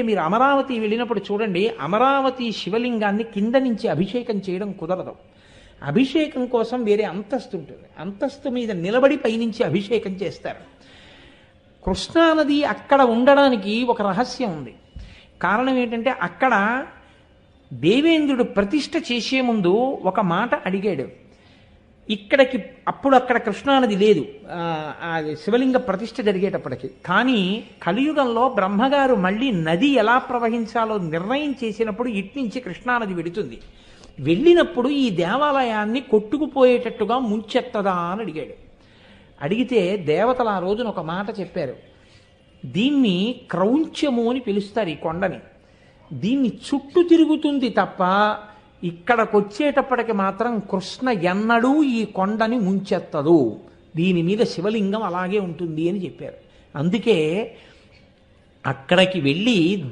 మీరు అమరావతి వెళ్ళినప్పుడు చూడండి అమరావతి శివలింగాన్ని కింద నుంచి అభిషేకం చేయడం కుదరదు. అభిషేకం కోసం వేరే అంతస్తు ఉంటుంది. అంతస్తు మీద నిలబడి పైనుంచి అభిషేకం చేస్తారు. కృష్ణానది అక్కడ ఉండడానికి ఒక రహస్యం ఉంది. కారణం ఏంటంటే అక్కడ దేవేంద్రుడు ప్రతిష్ట చేసే ముందు ఒక మాట అడిగాడు. ఇక్కడికి అప్పుడు అక్కడ కృష్ణానది లేదు. శివలింగ ప్రతిష్ఠ జరిగేటప్పటికి. కానీ కలియుగంలో బ్రహ్మగారు మళ్ళీ నది ఎలా ప్రవహించాలో నిర్ణయం చేసినప్పుడు ఇట్నుంచి కృష్ణానది వెడుతుంది వెళ్ళినప్పుడు ఈ దేవాలయాన్ని కొట్టుకుపోయేటట్టుగా ముంచెత్తదా అని అడిగాడు. అడిగితే దేవతలు ఆ రోజున ఒక మాట చెప్పారు. దీన్ని క్రౌంచము అని పిలుస్తారు ఈ కొండని. దీన్ని చుట్టూ తిరుగుతుంది తప్ప ఇక్కడికి వచ్చేటప్పటికి మాత్రం కృష్ణ ఎన్నడూ ఈ కొండని ముంచెత్తదు. దీని మీద శివలింగం అలాగే ఉంటుంది అని చెప్పారు. అందుకే అక్కడికి వెళ్ళి